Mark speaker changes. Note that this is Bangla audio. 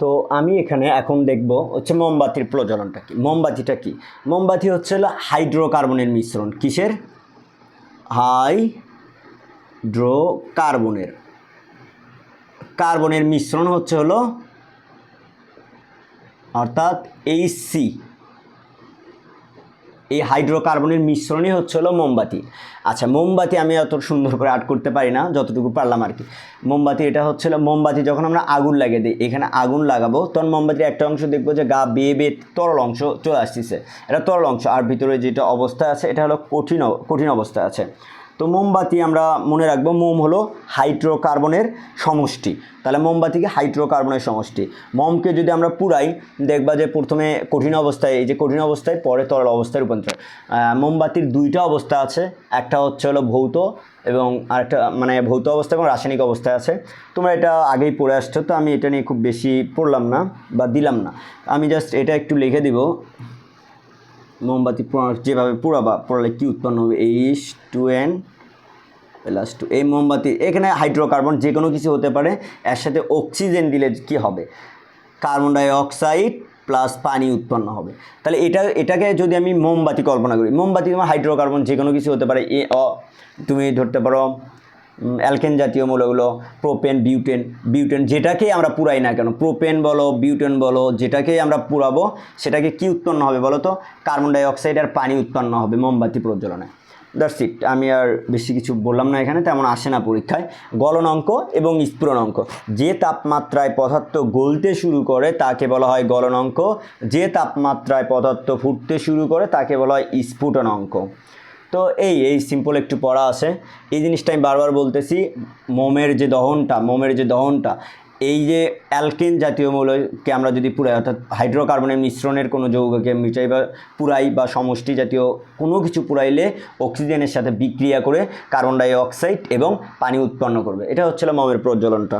Speaker 1: তো আমি এখানে এখন দেখব হচ্ছে মোমবাতির প্রজ্বলনটা কি, মোমবাতিটা কি? মোমবাতি হচ্ছে হলো হাইড্রোকার্বনের মিশ্রণ, কিসের? হাইড্রোকার্বনের। কার্বনের মিশ্রণ হচ্ছে হলো অর্থাৎ এইচ সি এই হাইড্রোকার্বনের মিশ্রণই হচ্ছে হলো মোমবাতি। আচ্ছা মোমবাতি আমি অত সুন্দর করে আর্ট করতে পারি না, যতটুকু পারলাম আর কি। মোমবাতি, এটা হচ্ছে মোমবাতি যখন আমরা আগুন লাগিয়ে দিই, এখানে আগুন লাগাবো, তখন মোমবাতির একটা অংশ দেখব যে গা বেয়ে বেয়ে তরল অংশ চলে আসতেছে। এটা তরল অংশ, আর ভিতরে যেটা অবস্থা আছে, এটা হলো কঠিন কঠিন অবস্থা আছে। তো মোমবাতি আমরা মনে রাখব, মোম হলো হাইড্রোকার্বনের সমষ্টি। তাহলে মোমবাতিকে হাইড্রোকার্বনের সমষ্টি। মোমকে যদি আমরা পুরাই, দেখবা যে প্রথমে কঠিন অবস্থায়, এই যে কঠিন অবস্থায়, পরে তরল অবস্থায় রূপান্তর। মোমবাতির দুইটা অবস্থা আছে। একটা হচ্ছে হলো ভৌত এবং আরেকটা মানে ভৌত অবস্থা এবং রাসায়নিক অবস্থায় আছে। তোমরা এটা আগেই পড়ে আসছো, তো আমি এটা নিয়ে খুব বেশি পড়লাম না বা দিলাম না। আমি জাস্ট এটা একটু লিখে দিব। মোমবাতি যেভাবে পোড়াবা পোড়ালে কী উৎপন্ন হবে? H two N plus two এই মোমবাতি এখানে হাইড্রোকার্বন যে কোনো কিছু হতে পারে, এর সাথে অক্সিজেন দিলে কি হবে? কার্বন ডাই অক্সাইড প্লাস পানি উৎপন্ন হবে। তাহলে এটা এটাকে যদি আমি মোমবাতি কল্পনা করি, মোমবাতি তোমার হাইড্রোকার্বন যে কোনো কিছু হতে পারে, এ অ তুমি ধরতে পারো অ্যালকেন জাতীয় মৌলগুলো প্রোপেন বিউটেন বিউটেন যেটাকেই আমরা পুরাই না কেন প্রোপেন বলো বিউটেন বলো, যেটাকেই আমরা পুরাবো, সেটাকে কি উৎপন্ন হবে বলো তো? কার্বন ডাই অক্সাইড আর পানি উৎপন্ন হবে মোমবাতি প্রজ্বলনে। দ্যাটস ইট আমি আর বেশি কিছু বললাম না এখানে, তেমন আসে না পরীক্ষায়। গলন অঙ্ক এবং স্ফুরণ অঙ্ক। যে তাপমাত্রায় পদার্থ গলতে শুরু করে, তাকে বলা হয় গলন অঙ্ক। যে তাপমাত্রায় পদার্থ ফুটতে শুরু করে, তাকে বলা হয় স্ফুটন অঙ্ক। তো এই এই সিম্পল একটু পড়া আছে। এই জিনিসটা আমি বারবার বলতেছি, মোমের যে দহনটা, মোমের যে দহনটা, এই যে অ্যালকেন জাতীয় মৌলকে আমরা যদি পুরাই, অর্থাৎ হাইড্রোকার্বনের মিশ্রণের কোনো যৌগকে মিটাই বা পুরাই বা সমষ্টি জাতীয় কোনো কিছু পুরাইলে অক্সিজেনের সাথে বিক্রিয়া করে কার্বন ডাই অক্সাইড এবং পানি উৎপন্ন করবে। এটা হচ্ছিল মোমের প্রজ্বলনটা।